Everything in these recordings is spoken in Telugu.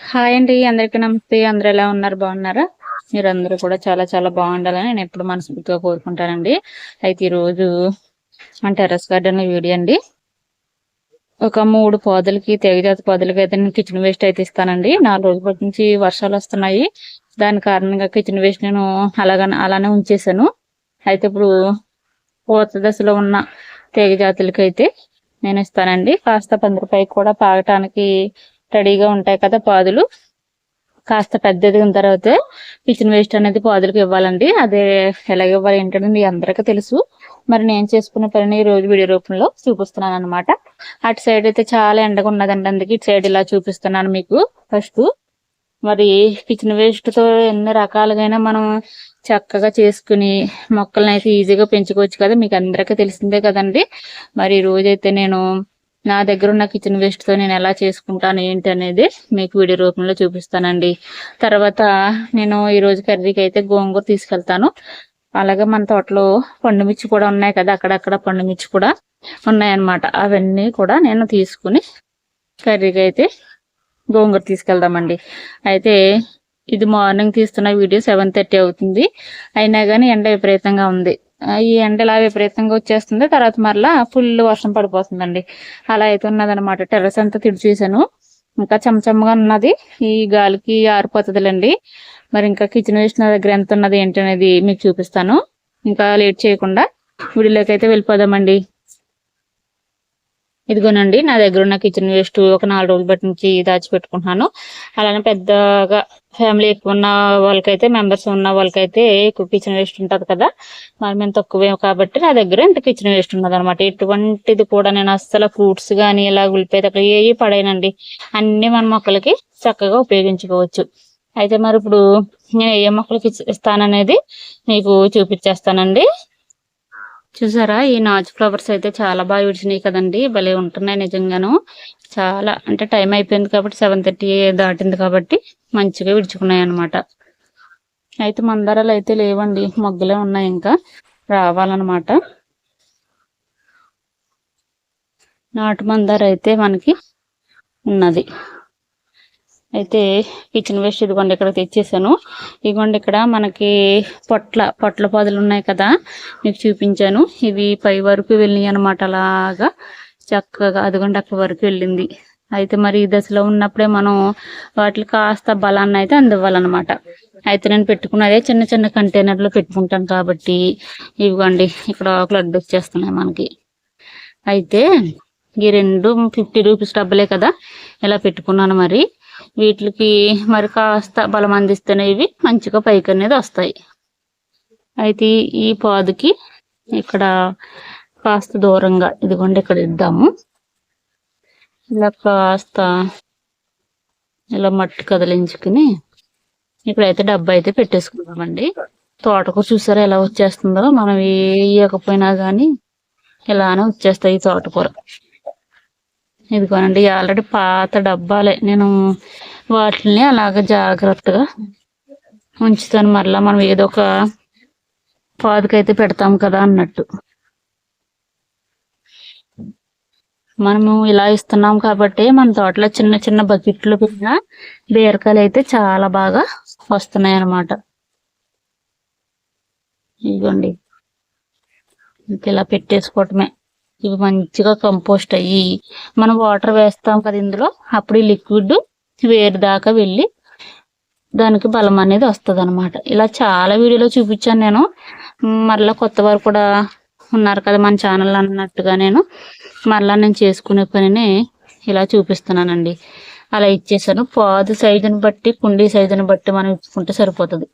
హాయ్ అండి అందరికీ నమస్తే. అందరు ఎలా ఉన్నారు? బాగున్నారా? మీరు అందరూ కూడా చాలా చాలా బాగుండాలని నేను ఎప్పుడు మనస్ఫూర్తిగా కోరుకుంటానండి. అయితే ఈరోజు మన టెర్రస్ గార్డెన్ వీడియో అండి. ఒక మూడు పొదలకి తెగజాతి పొదలకి అయితే నేను కిచెన్ వేస్ట్ అయితే ఇస్తానండి. నాలుగు రోజుల నుంచి వర్షాలు వస్తున్నాయి. దాని కారణంగా కిచెన్ వేస్ట్ నేను అలాగా అలానే ఉంచేసాను అయితే ఇప్పుడు పూత దశలో ఉన్న తీగ జాతులకి అయితే నేను ఇస్తానండి. కాస్త పంది రూపాయకి కూడా పాగటానికి రెడీగా ఉంటాయి కదా పాదులు. కాస్త పెద్ద ఎదిగిన తర్వాత కిచెన్ వేస్ట్ అనేది పాదులకు ఇవ్వాలండి. అదే ఎలాగ ఇవ్వాలి ఏంటంటే మీ అందరికీ తెలుసు. మరి నేను చేసుకున్న పనిని ఈ రోజు వీడియో రూపంలో చూపిస్తున్నాను అనమాట అటు సైడ్ అయితే చాలా ఎండగా ఉన్నదండి. అందుకే ఇటు సైడ్ ఇలా చూపిస్తున్నాను మీకు ఫస్ట్. మరి కిచెన్ వేస్ట్తో ఎన్ని రకాలుగైనా మనం చక్కగా చేసుకుని మొక్కలను అయితే ఈజీగా పెంచుకోవచ్చు కదా. మీకు అందరికీ తెలిసిందే కదండి. మరి ఈ రోజైతే నేను నా దగ్గర ఉన్న కిచెన్ వేస్ట్తో నేను ఎలా చేసుకుంటాను ఏంటి అనేది మీకు వీడియో రూపంలో చూపిస్తానండి. తర్వాత నేను ఈ రోజు కర్రీకి అయితే గోంగూర తీసుకెళ్తాను. అలాగే మన తోటలో పండుమిర్చి కూడా ఉన్నాయి కదా అక్కడక్కడ పండుమిర్చి కూడా ఉన్నాయన్నమాట. అవన్నీ కూడా నేను తీసుకుని కర్రీకి అయితే గోంగూర తీసుకెళ్దామండి. అయితే ఇది మార్నింగ్ తీస్తున్న వీడియో సెవెన్ థర్టీ అవుతుంది. అయినా కానీ ఎండ విపరీతంగా ఉంది. ఈ ఎండ ఇలా విపరీతంగా వచ్చేస్తుంది. తర్వాత మరలా ఫుల్ వర్షం పడిపోతుందండి. అలా అయితే ఉన్నదనమాట టెర్రస్ అంతా తిడిచేసాను ఇంకా చెమచమ్మగా ఉన్నది. ఈ గాలికి ఆరిపోతుందిలేండి. మరి ఇంకా కిచెన్ వేసిన దగ్గర ఎంత ఉన్నది ఏంటి అనేది మీకు చూపిస్తాను. ఇంకా లేట్ చేయకుండా వీడియోలోకి అయితే వెళ్ళిపోదామండి. ఇదిగోనండి నా దగ్గర ఉన్న కిచెన్ వేస్ట్ ఒక నాలుగు రోజుల బట్టి నుంచి దాచిపెట్టుకుంటున్నాను. అలానే పెద్దగా ఫ్యామిలీ ఎక్కువ ఉన్న వాళ్ళకైతే మెంబర్స్ ఉన్న వాళ్ళకైతే ఎక్కువ కిచెన్ వేస్ట్ ఉంటుంది కదా. మరి మేము తక్కువే కాబట్టి నా దగ్గర ఇంత కిచెన్ వేస్ట్ ఉన్నది అనమాట ఎటువంటిది కూడా నేను అస్సలు ఫ్రూట్స్ కానీ ఇలా ఉల్లిపాయ అక్కడ ఏవి పడేయనండి అన్ని మన మొక్కలకి చక్కగా ఉపయోగించుకోవచ్చు. అయితే మరి ఇప్పుడు నేను ఏ మొక్కలకి ఇస్తాననేది మీకు చూపించేస్తానండి. చూసారా? ఈ నాచు ఫ్లవర్స్ అయితే చాలా బాగా విడిచినాయి కదండి. భలే ఉంటున్నాయి నిజంగాను. చాలా అంటే టైం అయిపోయింది కాబట్టి సెవెన్ థర్టీ దాటింది కాబట్టి మంచిగా విడుచుకున్నాయి అనమాట అయితే మందారాలు అయితే లేవండి. మొగ్గలే ఉన్నాయి ఇంకా. రావాలన్నమాట. నాటు మందార అయితే మనకి ఉన్నది. అయితే కిచెన్ వేస్ట్ ఇదిగోండి ఇక్కడ తెచ్చేసాను. ఇదిగోండి ఇక్కడ మనకి పొట్ల పొట్ల పొదలు ఉన్నాయి కదా మీకు చూపించాను. ఇవి పై వరకు వెళ్ళినాయి అనమాట అలాగా. చక్కగా అదిగోండి అక్కడ వరకు వెళ్ళింది. అయితే మరి ఈ దశలో ఉన్నప్పుడే మనం వాటికి కాస్త బలాన్ని అయితే అందివ్వాలన్నమాట. అయితే నేను పెట్టుకున్నదే చిన్న చిన్న కంటైనర్లో పెట్టుకుంటాను కాబట్టి ఇవ్వండి ఇక్కడ క్లడ్ వచ్చేస్తున్నాయి మనకి. అయితే ఈ రెండు ఫిఫ్టీ రూపీస్ డబ్బులే కదా ఇలా పెట్టుకున్నాను మరి. వీటికి మరి కాస్త బలం అందిస్తేనే ఇవి మంచిగా పైకి అనేది వస్తాయి. అయితే ఈ పాదుకి ఇక్కడ కాస్త దూరంగా ఇదిగోండి ఇక్కడ ఇద్దాము. ఇలా కాస్త ఇలా మట్టి కదిలించుకుని ఇక్కడైతే డబ్బా అయితే పెట్టేసుకుందామండి. తోటకూర చూసారా ఎలా వచ్చేస్తుందో? మనం వేయకపోయినా కానీ ఇలానే వచ్చేస్తాయి ఈ తోటకూర. ఇదిగోనండి ఆల్రెడీ పాత డబ్బాలే. నేను వాటిని అలాగ జాగ్రత్తగా ఉంచుతాను. మళ్ళీ మనం ఏదో ఒక పాదుకైతే పెడతాం కదా అన్నట్టు. మనము ఇలా ఇస్తున్నాం కాబట్టి మన తోటలో చిన్న చిన్న బకెట్లు పెట్టిన బీరకాయలు అయితే చాలా బాగా వస్తున్నాయి అన్నమాట ఇదిగోండి ఇంక ఇలా పెట్టేసుకోవటమే. ఇవి మంచిగా కంపోస్ట్ అయ్యి మనం వాటర్ వేస్తాం కదా ఇందులో అప్పుడు ఈ లిక్విడ్ వేరు దాకా వెళ్ళి దానికి బలం అనేది వస్తుంది అనమాట ఇలా చాలా వీడియోలో చూపించాను నేను. మరలా కొత్త వారు కూడా ఉన్నారు కదా మన ఛానల్ అన్నట్టుగా నేను. మరలా నేను చేసుకునే పనిని ఇలా చూపిస్తున్నానండి. అలా ఇచ్చేసాను. పాదు సైజుని బట్టి కుండీ సైజుని బట్టి మనం ఇచ్చుకుంటే సరిపోతుంది.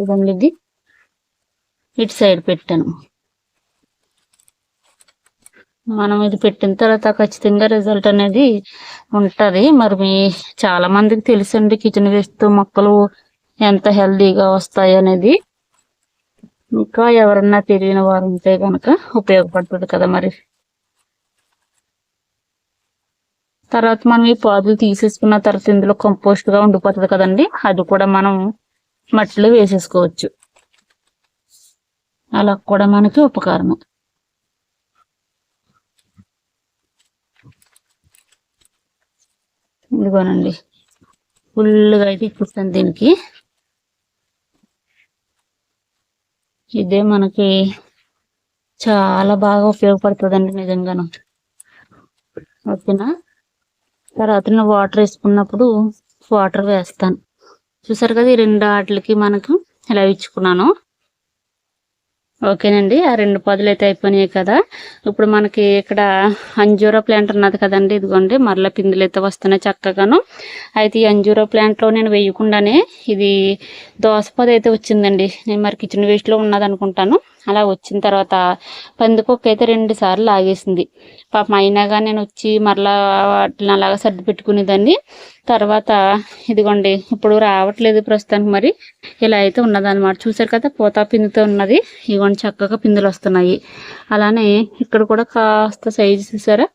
ఇదండి ఇది. ఇటు సైడ్ పెట్టాను. మనం ఇది పెట్టిన తర్వాత ఖచ్చితంగా రిజల్ట్ అనేది ఉంటుంది. మరి మీ చాలా మందికి తెలుసండి కిచెన్ వేస్ట్ మొక్కలు ఎంత హెల్దీగా వస్తాయి అనేది. ఇంకా ఎవరన్నా తెలియని వారు ఉంటే కనుక ఉపయోగపడుతుంది కదా మరి. తర్వాత మనం ఈ పాదులు తీసేసుకున్న తర్వాత ఇందులో కంపోస్ట్గా ఉండిపోతుంది కదండి. అది కూడా మనం మట్టిలో వేసేసుకోవచ్చు. అలా కూడా మనకి ఉపకారం ఇదిగోనండి. ఫుల్గా అయితే ఇప్పిస్తాను దీనికి. ఇదే మనకి చాలా బాగా ఉపయోగపడుతుందండి నిజంగాను. ఓకేనా? తర్వాత నేను వాటర్ వేసుకున్నప్పుడు వాటర్ వేస్తాను. చూసారు కదా ఈ రెండు వాటికి మనకు ఇలా ఇచ్చుకున్నాను. ఓకేనండి. ఆ రెండు పదులు అయితే అయిపోయినాయి కదా. ఇప్పుడు మనకి ఇక్కడ అంజూరా ప్లాంట్ ఉన్నది కదండి. ఇదిగోండి మరల పిందులు అయితే వస్తున్నాయి చక్కగాను. అయితే ఈ అంజూరా ప్లాంట్లో నేను వేయకుండానే ఇది దోసపది అయితే వచ్చిందండి. నేను మరి కిచెన్ వేస్ట్లో ఉన్నది అనుకుంటాను అలా వచ్చిన తర్వాత పందికొక్క అయితే రెండు సార్లు లాగేసింది. పాపం అయినాగా నేను వచ్చి మరలా వాటిని అలాగా సర్ది పెట్టుకునేదాన్ని. తర్వాత ఇదిగోండి ఇప్పుడు రావట్లేదు ప్రస్తుతానికి మరి. ఇలా అయితే ఉన్నదన్నమాట. చూసారు కదా పూత పిందుతో ఉన్నది. ఇదిగోండి చక్కగా పిందులు వస్తున్నాయి. అలానే ఇక్కడ కూడా కాస్త సైజు చూసారా?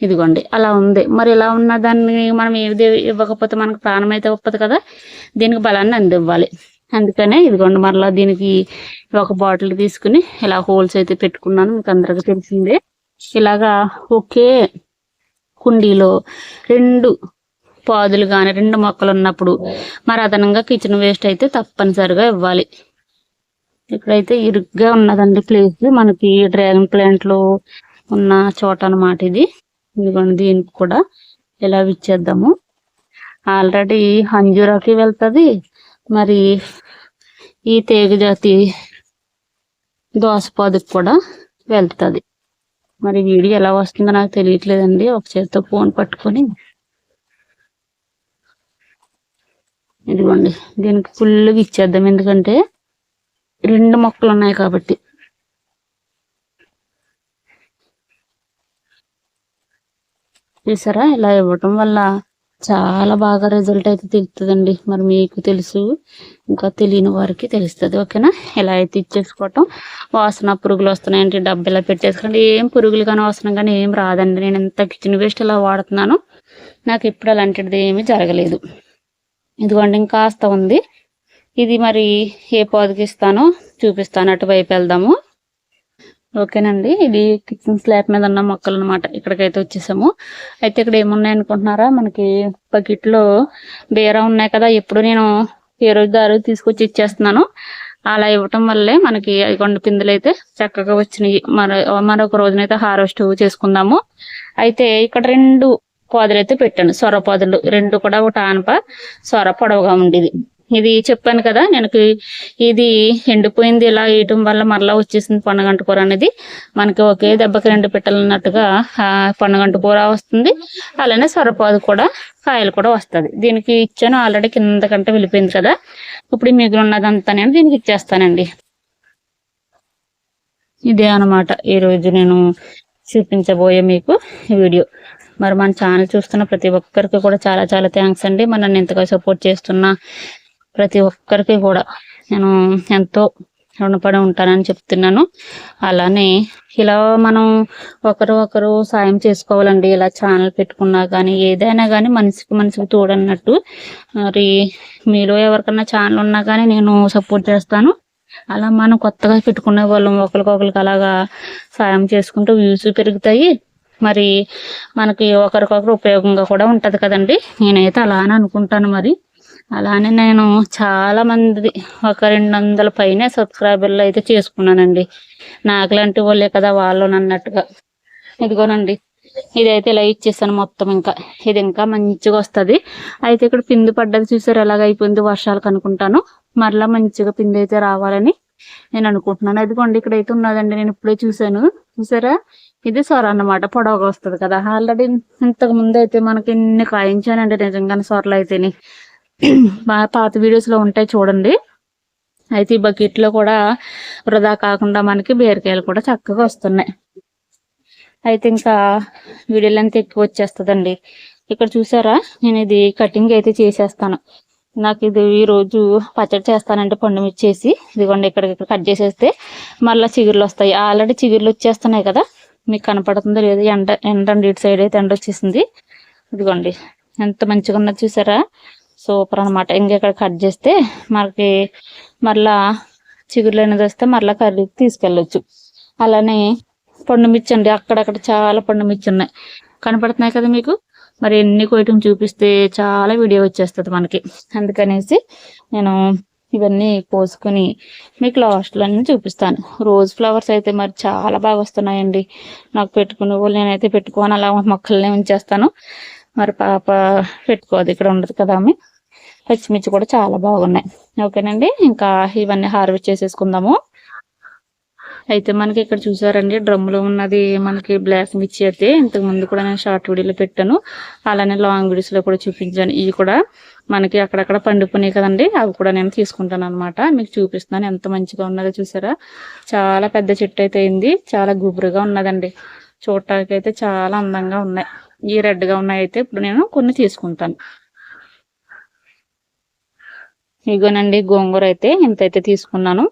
ఇదిగోండి అలా ఉంది. మరి ఇలా ఉన్న దాన్ని మనం ఏది ఇవ్వకపోతే మనకు ప్రాణం అయితే ఒప్పదు కదా. దీనికి బలాన్ని అందివ్వాలి. అందుకనే ఇదిగోండి మరలా దీనికి ఒక బాటిల్ తీసుకుని ఇలా హోల్స్ అయితే పెట్టుకున్నాను. మీకు అందరికీ తెలిసిందే. ఇలాగా ఒకే కుండీలో రెండు పాదులు కానీ రెండు మొక్కలు ఉన్నప్పుడు మరి అదనంగా కిచెన్ వేస్ట్ అయితే తప్పనిసరిగా ఇవ్వాలి. ఇక్కడైతే ఇరుగ్గా ఉన్నదండి ప్లేస్ మనకి డ్రాగన్ ప్లాంట్లో ఉన్న చోట అనమాట ఇది. ఇదిగోండి దీనికి కూడా ఇలా ఇచ్చేద్దాము ఆల్రెడీ హంజూరాకి వెళ్తుంది. మరి ఈ తీగ జాతి దోసపాదుకు కూడా వెళ్తుంది. మరి వీడియో ఎలా వస్తుందో నాకు తెలియట్లేదండి. ఒక చేతితో ఫోన్ పట్టుకొని ఇదిగోండి. దీనికి ఫుల్గా ఇచ్చేద్దాం. ఎందుకంటే రెండు మొక్కలు ఉన్నాయి కాబట్టి. చూసారా? ఇలా ఇవ్వటం వల్ల చాలా బాగా రిజల్ట్ అయితే తెలుస్తుందండి. మరి మీకు తెలుసు ఇంకా తెలియని వారికి తెలుస్తుంది. ఓకేనా? ఇలా అయితే ఇచ్చేసుకోవటం. వాసన పురుగులు వస్తున్నాయంటే డబ్బు ఇలా పెట్టేసుకోండి ఏం పురుగులు కానీ వాసన కానీ ఏం రాదండి. నేను ఎంత కిచెన్ వేస్ట్ ఇలా వాడుతున్నాను. నాకు ఇప్పుడు అలాంటిది ఏమీ జరగలేదు. ఇదిగోండి ఇంకాస్త ఉంది. ఇది మరి ఏ పాదుకి ఇస్తానో చూపిస్తాను. అటువైపు వెళ్దాము. ఓకేనండి ఇది కిచెన్ స్లాబ్ మీద ఉన్న మొక్కలు అనమాట ఇక్కడికైతే వచ్చేసాము. అయితే ఇక్కడ ఏమున్నాయి అనుకుంటున్నారా? మనకి బకెట్లో బీర ఉన్నాయి కదా ఎప్పుడు నేను ఏ రోజు దారు తీసుకొచ్చి ఇచ్చేస్తున్నాను. అలా ఇవ్వటం వల్లే మనకి కొండ పిందులు అయితే చక్కగా వచ్చినాయి. మరో మరొక రోజునైతే హార్వెస్ట్ చేసుకుందాము. అయితే ఇక్కడ రెండు పాదులు అయితే పెట్టాను. సొర పొదలు రెండు కూడా ఒక ఆనప సొర పొడవుగా ఉండేది. ఇది చెప్పాను కదా నేను ఇది ఎండిపోయింది ఇలా వేయటం వల్ల మరలా వచ్చేసింది పండుగంట కూర అనేది. మనకి ఒకే దెబ్బకి రెండు పిట్టలు అన్నట్టుగా పండుగంట కూర వస్తుంది. అలానే సొరపాదు కూడా కాయలు కూడా వస్తుంది. దీనికి ఇచ్చాను ఆల్రెడీ కింద కంటే వెళ్ళిపోయింది కదా. ఇప్పుడు మిగిలి ఉన్నదంతా నేను దీనికి ఇచ్చేస్తానండి. ఇదే అనమాట ఈరోజు నేను చూపించబోయే మీకు వీడియో. మరి మన ఛానల్ చూస్తున్న ప్రతి ఒక్కరికి కూడా చాలా చాలా థ్యాంక్స్ అండి. మనల్ని ఎంతగా సపోర్ట్ చేస్తున్న ప్రతి ఒక్కరికి కూడా నేను ఎంతో రుణపడి ఉంటానని చెప్తున్నాను. అలానే ఇలా మనం ఒకరు ఒకరు సాయం చేసుకోవాలండి. ఇలా ఛానల్ పెట్టుకున్నా కానీ ఏదైనా కానీ మనిషికి మనిషికి తోడన్నట్టు. మరి మీలో ఎవరికన్నా ఛానల్ ఉన్నా కానీ నేను సపోర్ట్ చేస్తాను. అలా మనం కొత్తగా పెట్టుకునే వాళ్ళం ఒకరికొకరికి అలాగా సాయం చేసుకుంటూ వ్యూస్ పెరుగుతాయి. మరి మనకి ఒకరికొకరు ఉపయోగంగా కూడా ఉంటది కదండి. నేనైతే అలా అని అనుకుంటాను మరి. అలానే నేను చాలా మంది ఒక రెండు వందల పైన సబ్స్క్రైబర్లు అయితే చేసుకున్నానండి. నాకులాంటి వాళ్ళే కదా వాళ్ళు అన్నట్టుగా ఇదిగోనండి. ఇదైతే ఇలా ఇచ్చేసాను మొత్తం ఇంకా. ఇది ఇంకా మంచిగా వస్తుంది. అయితే ఇక్కడ పిండి పడ్డది చూసారు ఎలాగ అయిపోయింది వర్షాలకు అనుకుంటాను. మరలా మంచిగా పిండి అయితే రావాలని నేను అనుకుంటున్నాను. అదిగోండి ఇక్కడ అయితే ఉన్నదండి. నేను ఇప్పుడే చూసాను చూసారా? ఇది సొర అన్నమాట పొడవగా వస్తుంది కదా. ఆల్రెడీ ఇంతకు ముందు అయితే మనకి ఇన్ని కాయించానండి నిజంగానే సొరలు అయితేని. పాత వీడియోస్లో ఉంటాయి చూడండి. అయితే ఈ బకెట్లో కూడా వృధా కాకుండా మనకి బీరకాయలు కూడా చక్కగా వస్తున్నాయి. అయితే ఇంకా వీడియోలు అంతా ఎక్కువ వచ్చేస్తుందండి. ఇక్కడ చూసారా? నేను ఇది కటింగ్ అయితే చేసేస్తాను. నాకు ఇది ఈరోజు పచ్చడి చేస్తానంటే పండు మిర్చేసి ఇదిగోండి ఇక్కడ ఇక్కడ కట్ చేసేస్తే మళ్ళీ చిగుర్లు వస్తాయి. ఆల్రెడీ చిగుర్లు వచ్చేస్తున్నాయి కదా. మీకు కనపడుతుందో లేదో ఎండ ఎండ ఇటు సైడ్ అయితే ఎండ వచ్చేసింది. ఇదిగోండి ఎంత మంచిగా ఉన్నది చూసారా? సూపర్ అనమాట ఇక్కడ కట్ చేస్తే మనకి మళ్ళా చిగురులు అనేది వస్తే మళ్ళీ కర్రీకి తీసుకెళ్ళొచ్చు. అలానే పండు మిర్చి అండి అక్కడక్కడ చాలా పండు మిర్చి ఉన్నాయి. కనపడుతున్నాయి కదా మీకు? మరి ఎన్ని కోయటం చూపిస్తే చాలా వీడియో వచ్చేస్తుంది మనకి. అందుకనేసి నేను ఇవన్నీ కోసుకుని మీకు లాస్ట్లో అన్నీ చూపిస్తాను. రోజ్ ఫ్లవర్స్ అయితే మరి చాలా బాగా వస్తున్నాయండి. నాకు పెట్టుకునే వాళ్ళు నేనైతే పెట్టుకోను. అలా మొక్కల్ని ఉంచేస్తాను. మరి పాప పెట్టుకోదు. ఇక్కడ ఉండదు కదా ఆమె. పచ్చిమిర్చి కూడా చాలా బాగున్నాయి. ఓకేనండి. ఇంకా ఇవన్నీ హార్వెస్ట్ చేసేసుకుందాము. అయితే మనకి ఇక్కడ చూసారండి డ్రమ్లో ఉన్నది మనకి బ్లాక్ మిర్చి అయితే. ఇంతకు ముందు కూడా నేను షార్ట్ వీడియోలో పెట్టాను. అలానే లాంగ్ వీడియోస్లో కూడా చూపించాను. ఇవి కూడా మనకి అక్కడక్కడ పండుకునే కదండి అవి కూడా నేను తీసుకుంటాను అనమాట మీకు చూపిస్తున్నాను ఎంత మంచిగా ఉన్నదో చూసారా? చాలా పెద్ద చెట్టు అయితే అయింది. చాలా గుబురుగా ఉన్నదండి. చూడటానికి అయితే చాలా అందంగా ఉన్నాయి. ఈ రెడ్గా ఉన్నాయి అయితే ఇప్పుడు నేను కొన్ని తీసుకుంటాను. ఇగోనండి గోంగూర అయితే ఇంత అయితే తీసుకున్నాను.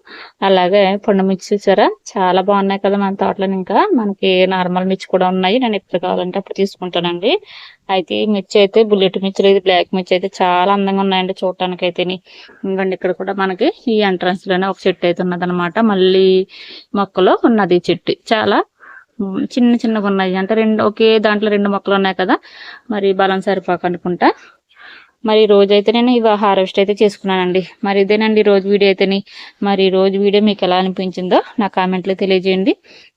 అలాగే పండు మిర్చి చూసారా? చాలా బాగున్నాయి కదా మన తోటలో ఇంకా. మనకి నార్మల్ మిర్చి కూడా ఉన్నాయి. నేను ఎప్పుడు కావాలంటే అప్పుడు తీసుకుంటానండి. అయితే ఈ మిర్చి అయితే బుల్లెట్ మిర్చి లేదు బ్లాక్ మిర్చి అయితే చాలా అందంగా ఉన్నాయండి చూడటానికి అయితే ఇంకండి ఇక్కడ కూడా మనకి ఈ ఎంట్రన్స్లోనే ఒక చెట్టు అయితే ఉన్నదనమాట మళ్ళీ మొక్కలో ఉన్నది చెట్టు. చాలా చిన్న చిన్నగా ఉన్నాయి. అంటే రెండు ఒకే దాంట్లో రెండు మొక్కలు ఉన్నాయి కదా. మరి బలం సరిపోక అనుకుంటా. మరి రోజైతే నేను ఇవి హార్వెస్ట్ అయితే చేసుకున్నానండి. మరి ఇదేనండి రోజు వీడియో అయితేని. మరి రోజు వీడియో మీకు ఎలా అనిపించిందో నా కామెంట్లో తెలియజేయండి.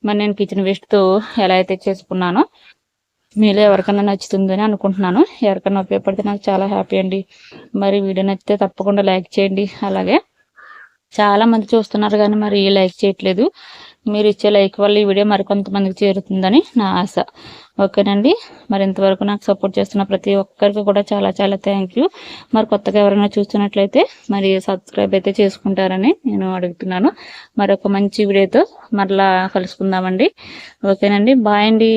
మరి నేను కిచెన్ వేస్ట్తో ఎలా అయితే చేసుకున్నానో మీలో ఎవరికైనా నచ్చుతుందని అనుకుంటున్నాను. ఎవరికైనా ఉపయోగపడితే నాకు చాలా హ్యాపీ అండి. మరి వీడియో నచ్చితే తప్పకుండా లైక్ చేయండి. అలాగే చాలా మంది చూస్తున్నారు కానీ మరి లైక్ చేయట్లేదు. మీరు ఇచ్చే లైక్ వల్ల ఈ వీడియో మరికొంతమందికి చేరుతుందని నా ఆశ. ఓకేనండి? మరి ఇంతవరకు నాకు సపోర్ట్ చేస్తున్న ప్రతి ఒక్కరికి కూడా చాలా చాలా థ్యాంక్ యూ. మరి కొత్తగా ఎవరైనా చూస్తున్నట్లయితే మరి సబ్స్క్రైబ్ అయితే చేసుకుంటారని నేను అడుగుతున్నాను. మరి ఒక మంచి వీడియోతో మరలా కలుసుకుందామండి. ఓకేనండి? బాయ్ అండి.